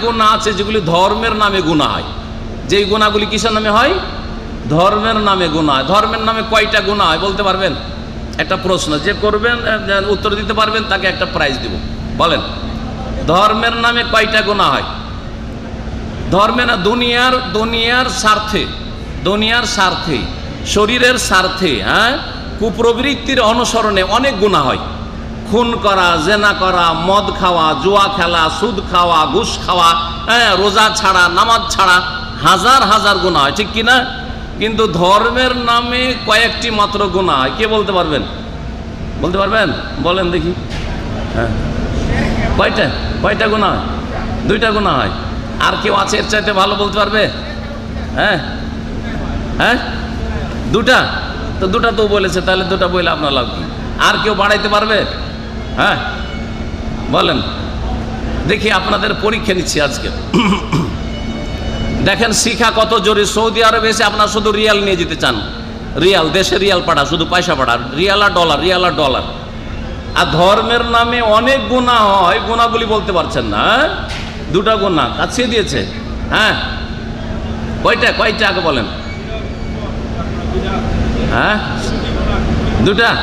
গুণা আছে যেগুলি ধর্মের নামে গুণা হয়। যেই গুণাগুলি কিসের নামে হয়? ধর্মের নামে গুণা হয়। ধর্মের নামে কয়টা গুণা হয় বলতে পারবেন? একটা প্রশ্ন, যে করবেন উত্তর দিতে পারবেন, তাকে একটা প্রাইজ দিব। বলেন, ধর্মের নামে কয়টা গুণা হয়? ধর্মে না দুনিয়ার দুনিয়ার স্বার্থে দুনিয়ার স্বার্থে, শরীরের স্বার্থে হ্যাঁ? কুপ্রবৃত্তির অনুসরণে অনেক গুণা হয়। খুন করা, জেনা করা, মদ খাওয়া, জুয়া খেলা, সুদ খাওয়া, ঘুষ খাওয়া হ্যাঁ রোজা ছাড়া, নামাজ ছাড়া হাজার হাজার গুণা হয়, ঠিক কিনা? কিন্তু ধর্মের নামে কয়েকটি মাত্র গুণা হয়, কে বলতে পারবেন? বলতে পারবেন? বলেন দেখি। হ্যাঁ। কয়টা? কয়টা গুণা হয়? দুইটা গুণা হয়। আর কেউ আছে এর চাইতে ভালো বলতে পারবে? হ্যাঁ? হ্যাঁ? দুটা? তো দুটা তো বলেছে, তাহলে দুটা বলে আপনার লাভ কি? আর কেউ বাড়াইতে পারবে? হ্যাঁ? বলেন। দেখি আপনাদের পরীক্ষা নিচ্ছি আজকে। দেখেন, শিখা কত জোরে সৌদি আরবে এসে আপনার শুধু রিয়াল নিয়ে যেতে চান। রিয়াল, দেশে রিয়াল পাঠা শুধু পয়সা পাঠা রিয়াল আর ডলার, রিয়াল আর ডলার। আর ধর্মের নামে অনেক গুণা হয়, গুণাগুলি বলতে পারছেন না হ্যাঁ? দুটা গুণা, কাছিয়ে দিয়েছে হ্যাঁ? কয়টা কয়টা আগে বলেন? হ্যাঁ? দুটা?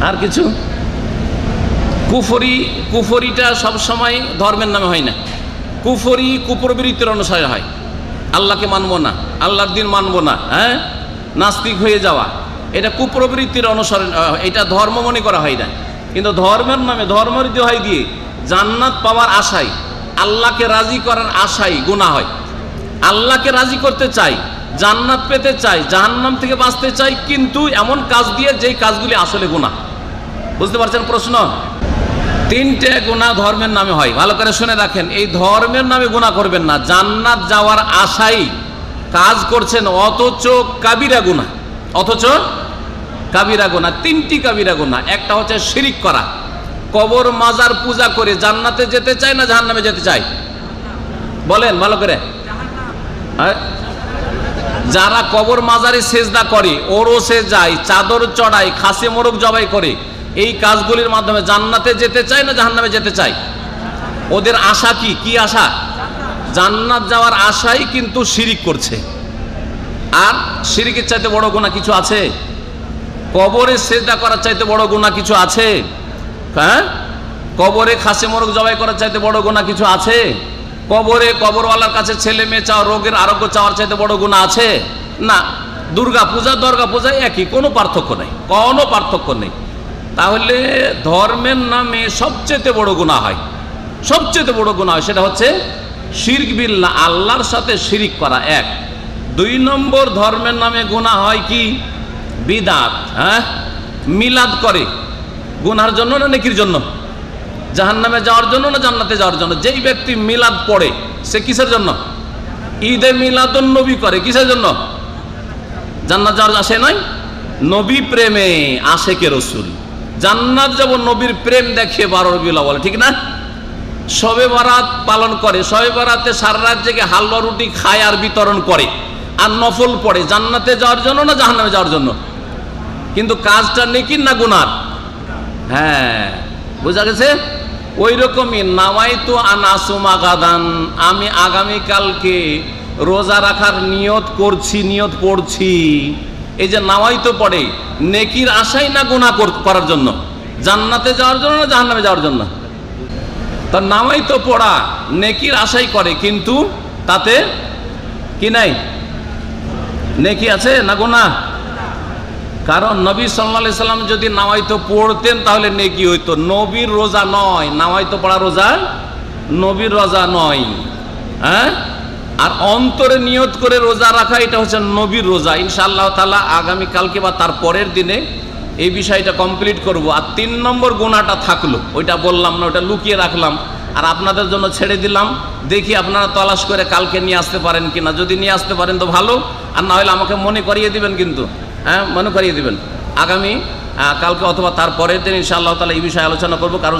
আর কিছু? কুফরি, কুফরিটা সবসময় ধর্মের নামে হয় না। কুফরি কুপ্রবৃত্তির অনুসারে হয়। আল্লাহকে মানবো না, আল্লাহর দিন মানবো না হ্যাঁ? নাস্তিক হয়ে যাওয়া। এটা কুপ্রবৃত্তির অনুসরণ এটা ধর্ম মনে করা হয় না। কিন্তু ধর্মের নামে, ধর্মের দোহাই দিয়ে জান্নাত পাওয়ার আশায়, আল্লাহকে রাজি করার আশায় গুণা হয়। আল্লাহকে রাজি করতে চাই জান্নাত পেতে চাই জাহান্নাম থেকে বাঁচতে চাই কিন্তু এমন কাজ দিয়ে যেই কাজগুলি আসলে গুণা বুঝতে পারছেন প্রশ্ন? তিনটে গুণা ধর্মের নামে হয়। ভালো করে শুনে রাখেন এই ধর্মের নামে গুণা করবেন না। জান্নাত যাওয়ার আশাই কাজ করছেন অথচ কাবিরা গুণা অথচ কাবিরা গুণা তিনটি কাবিরা গুণা একটা হচ্ছে শিরিক করা। কবর মাজার পূজা করে জান্নাতে যেতে চায় না জাহান্নামে যেতে চায়? বলেন, ভালো করে। হ্যাঁ? যারা কবর মাজারে সেজদা করে ওরসে যায় চাদর চড়ায়, খাসে মোরগ জবাই করে এই কাজগুলির মাধ্যমে জান্নাতে যেতে চায় না জাহান্নামে যেতে চায়? ওদের আশা কি? কি আশা? জান্নাত যাওয়ার আশাই কিন্তু শিরিক করছে। আর শিরিকের চাইতে বড় গোনা কিছু আছে? কবরে সেজদা করার চাইতে বড় গুণা কিছু আছে? হ্যাঁ? কবরে খাসে মোরগ জবাই করার চাইতে বড় গুণা কিছু আছে? কবরে কবরওয়ালার কাছে ছেলে, মেয়ে চাওয়া রোগের আরোগ্য চাওয়ার চাইতে বড় গুণা আছে? না। দুর্গা পূজা দুর্গা পূজায় একই, কোনো পার্থক্য নেই। কোনো পার্থক্য নেই। তাহলে ধর্মের নামে সবচেয়ে বড় গুণা হয়। সবচেয়ে বড় গুণা হয়, সেটা হচ্ছে শিরক বিল্লা আল্লাহর সাথে শিরিক করা, এক। দুই নম্বর ধর্মের নামে গুণা হয় কি? বিদাত হ্যাঁ? মিলাদ করে। গুনার জন্য না নেকির জন্য? জাহান্নামে যাওয়ার জন্য না জান্নাতে যাওয়ার জন্য? যেই ব্যক্তি মিলাদ পড়ে, সে কিসের জন্য? ঈদে মিলাদুন নবী করে, কিসের জন্য? জান্নাত যাওয়ার, আসে নয় নবী প্রেমে, আশেকে রসুল। জান্নাত যাব নবীর প্রেম দেখে বারো রবিউল্লাহ বলে ঠিক না? সবে বারাত পালন করে সবে বারাতে সারা রাত জেগে হালুয়া রুটি খায় আর বিতরণ করে, আর নফল পড়ে, জান্নাতে যাওয়ার জন্য না জাহান্নামে যাওয়ার জন্য? কিন্তু কাজটা নেকির না গুনার? হ্যাঁ বোঝা গেছে? ওই রকমই নামাই তো আনাসুমা গাদান, আমি আগামীকালকে রোজা রাখার নিয়ত করছি, নিয়ত পড়ছি। এই যে নামাই তো পড়ে, নেকির আশাই না কর- করার জন্য? জান্নাতে যাওয়ার জন্য না জাহান্নামে যাওয়ার জন্য? তা নামাই তো পড়া, নেকির আশাই করে, কিন্তু তাতে কি নাই? নেকি আছে না গোনা কারণ নবী সাল্লা সাল্লাম যদি নামাইতো পড়তেন, তাহলে নেকি হইতো। নবীর রোজা নয় নামাইতো পড়া রোজা, নবীর রোজা নয়। হ্যাঁ? আর অন্তরে নিয়ত করে রোজা রাখা, এটা হচ্ছে নবীর রোজা। ইনশাআল্লাহ তালা আগামী কালকে বা তার পরের দিনে এই বিষয়টা কমপ্লিট করব। আর তিন নম্বর গুণাটা থাকল, ওইটা বললাম না ওটা লুকিয়ে রাখলাম। আর আপনাদের জন্য ছেড়ে দিলাম। দেখি আপনারা তলাশ করে কালকে নিয়ে আসতে পারেন কিনা। যদি নিয়ে আসতে পারেন তো ভালো, আর না হলে আমাকে মনে করিয়ে দিবেন কিন্তু। হ্যাঁ মনে করিয়ে দিবেন। আগামী কালকে অথবা তার পরের দিন ইনশাআল্লাহ তালা এই বিষয়ে আলোচনা করব, কারণ